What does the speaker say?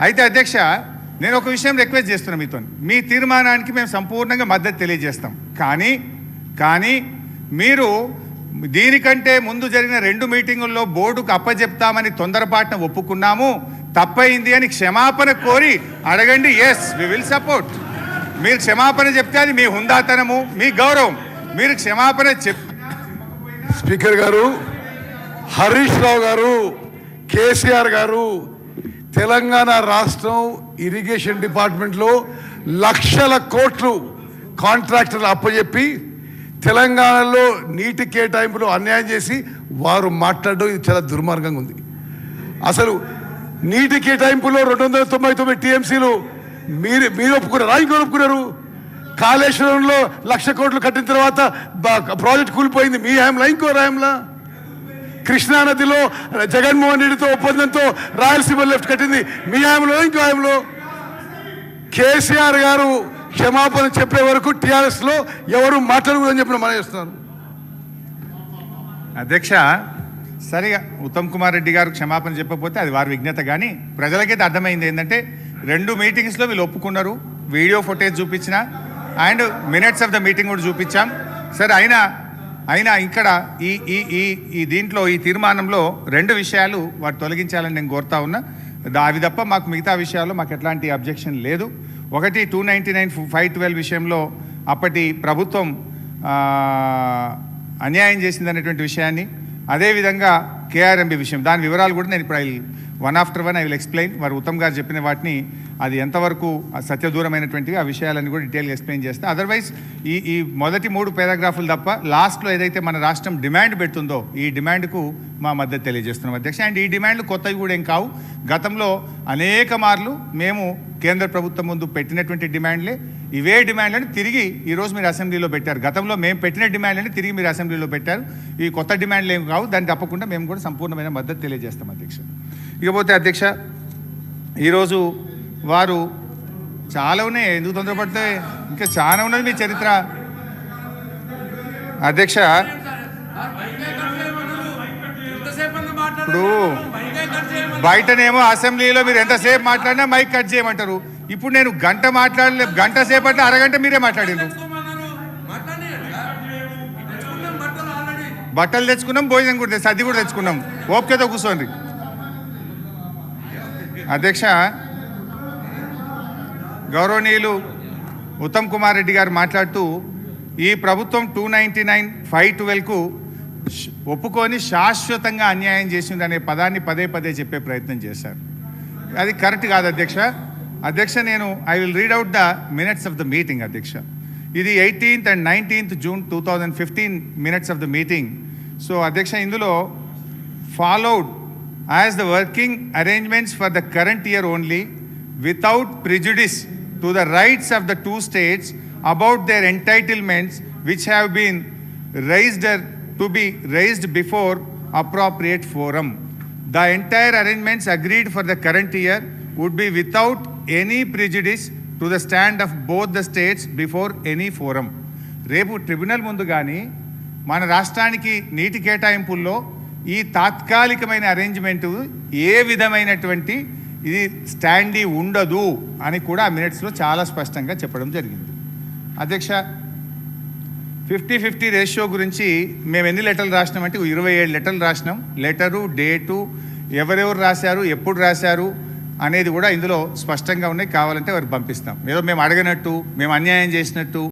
అయితే అధ్యక్ష నేను ఒక విషయం రిక్వెస్ట్ చేస్తున్నా మీతో. మీ తీర్మానానికి మేము సంపూర్ణంగా మద్దతు తెలియజేస్తాం. కానీ కానీ మీరు దీనికంటే ముందు జరిగిన రెండు మీటింగుల్లో బోర్డుకు అప్పజెప్తామని తొందరపాటున ఒప్పుకున్నాము. తప్పైంది అని క్షమాపణ కోరి అడగండి. ఎస్ వి విల్ సపోర్ట్ మీరు క్షమాపణ చెప్తే అది మీ హుందాతనము మీ గౌరవం. మీరు క్షమాపణ చెప్ స్పీకర్ గారు హరీష్ రావు గారు కేసీఆర్ గారు తెలంగాణ రాష్ట్రం ఇరిగేషన్ డిపార్ట్మెంట్లో లక్షల కోట్లు కాంట్రాక్టర్లు అప్పజెప్పి తెలంగాణలో నీటి కేటాయింపులు అన్యాయం చేసి వారు మాట్లాడడం ఇది చాలా దుర్మార్గంగా ఉంది. అసలు నీటి కేటాయింపులో రెండు వందల తొంభై తొమ్మిది టీఎంసీలు మీరు మీరు ఒప్పుకున్నారా? ఇంకోరు ఒప్పుకున్నారు? కాళేశ్వరంలో లక్ష కోట్లు కట్టిన తర్వాత ప్రాజెక్ట్ కూలిపోయింది మీ హ్యాంలా ఇంకో హయాంలా? కృష్ణానదిలో జగన్మోహన్ రెడ్డితో ఒప్పందంతో రాయలసీమ లెఫ్ట్ కట్టింది. మీ హయాంలో ఇంకో హయాంలో కేసీఆర్ గారు క్షమాపణ చెప్పే వరకు టీఆర్ఎస్లో ఎవరు మాట్లాడకూడదని చెప్పిన మనం చేస్తున్నారు. అధ్యక్ష సరిగా ఉత్తమ్ కుమార్ రెడ్డి గారు క్షమాపణ చెప్పకపోతే అది వారి విజ్ఞత కానీ ప్రజలకైతే అర్థమైంది ఏంటంటే రెండు మీటింగ్స్లో వీళ్ళు ఒప్పుకున్నారు. వీడియో ఫుటేజ్ చూపించిన and minutes of the meeting కూడా చూపించాం. సరే అయినా అయినా ఇక్కడ ఈ ఈ ఈ ఈ దీంట్లో ఈ తీర్మానంలో రెండు విషయాలు వారు తొలగించాలని నేను కోరుతా ఉన్నా. అవి తప్ప మాకు మిగతా విషయాల్లో మాకు ఎట్లాంటి అబ్జెక్షన్ లేదు. ఒకటి two ninety nine five twelve విషయంలో అప్పటి ప్రభుత్వం అన్యాయం అన్యాయం చేసిందనేటువంటి విషయాన్ని అదేవిధంగా కేఆర్ఎంబి విషయం. దాని వివరాలు కూడా నేను ఇప్పుడు I one after one I will explain వారు ఉత్తమ్ గారు చెప్పిన వాటిని అది ఎంతవరకు సత్యదూరమైనటువంటివి ఆ విషయాలన్నీ కూడా డీటెయిల్గా ఎక్స్ప్లెయిన్ చేస్తే. అదర్వైజ్ ఈ ఈ మొదటి మూడు పారాగ్రాఫులు తప్ప లాస్ట్లో ఏదైతే మన రాష్ట్రం డిమాండ్ పెడుతుందో ఈ డిమాండ్కు మా మద్దతు తెలియజేస్తున్నాం అధ్యక్ష. అండ్ ఈ డిమాండ్లు కొత్తవి కూడా ఏం కావు. గతంలో అనేక మార్లు మేము కేంద్ర ప్రభుత్వం ముందు పెట్టినటువంటి డిమాండ్లే. ఇవే డిమాండ్లను తిరిగి ఈరోజు మీరు అసెంబ్లీలో పెట్టారు. గతంలో మేము పెట్టిన డిమాండ్లని తిరిగి మీరు అసెంబ్లీలో పెట్టారు. ఈ కొత్త డిమాండ్లు ఏమి కావు. దాన్ని తప్పకుండా మేము కూడా సంపూర్ణమైన మద్దతు తెలియజేస్తాం అధ్యక్ష. ఇకపోతే అధ్యక్ష ఈరోజు వారు చాలా ఉన్నాయి. ఎందుకు తొందరపడితే ఇంకా చాలా ఉన్నది మీ చరిత్ర. అధ్యక్ష ఇప్పుడు బయటనేమో అసెంబ్లీలో మీరు ఎంతసేపు మాట్లాడినా మైక్ కట్ చేయమంటారు. ఇప్పుడు నేను గంట మాట్లాడలే గంట సేపట్లో అరగంట మీరే మాట్లాడారు బట్టలు తెచ్చుకున్నాం భోజనం కూడా సర్ది కూడా తెచ్చుకున్నాం. ఓపికతో కూర్చోండి. అధ్యక్ష గౌరవనీయులు ఉత్తమ్ కుమార్ రెడ్డి గారు మాట్లాడుతూ ఈ ప్రభుత్వం టూ నైంటీ నైన్ ఫైవ్ ట్వెల్వ్కు ఒప్పుకొని శాశ్వతంగా అన్యాయం చేసింది అనే పదాన్ని పదే పదే చెప్పే ప్రయత్నం చేశారు. అది కరెక్ట్ కాదు అధ్యక్ష. అధ్యక్ష నేను I will read out the minutes of the meeting అధ్యక్ష. ఇది eighteenth and nineteenth June two thousand fifteen minutes of the meeting so అధ్యక్ష ఇందులో followed as the working arrangements for the current year only without prejudice to the rights of the two states about their entitlements which have been raised or to be raised before appropriate forum the entire arrangements agreed for the current year would be without any prejudice to the stand of both the states before any forum రేపు tribunal ముందు కానీ మన రాష్ట్రానికి నీటి కేటాయింపుల్లో ఈ తాత్కాలికమైన arrangement ఏ విధమైనటువంటి ఇది స్టాండీ ఉండదు అని కూడా ఆ మినిట్స్లో చాలా స్పష్టంగా చెప్పడం జరిగింది. అధ్యక్ష ఫిఫ్టీ ఫిఫ్టీ రేషియో గురించి మేము ఎన్ని లెటర్లు రాసినామంటే ఇరవై ఏడు లెటర్లు రాసినాం. లెటరు డేటు ఎవరెవరు రాశారు ఎప్పుడు రాశారు అనేది కూడా ఇందులో స్పష్టంగా ఉన్నాయి. కావాలంటే వారికి పంపిస్తాం. ఏదో మేము అడగనట్టు మేము అన్యాయం చేసినట్టు.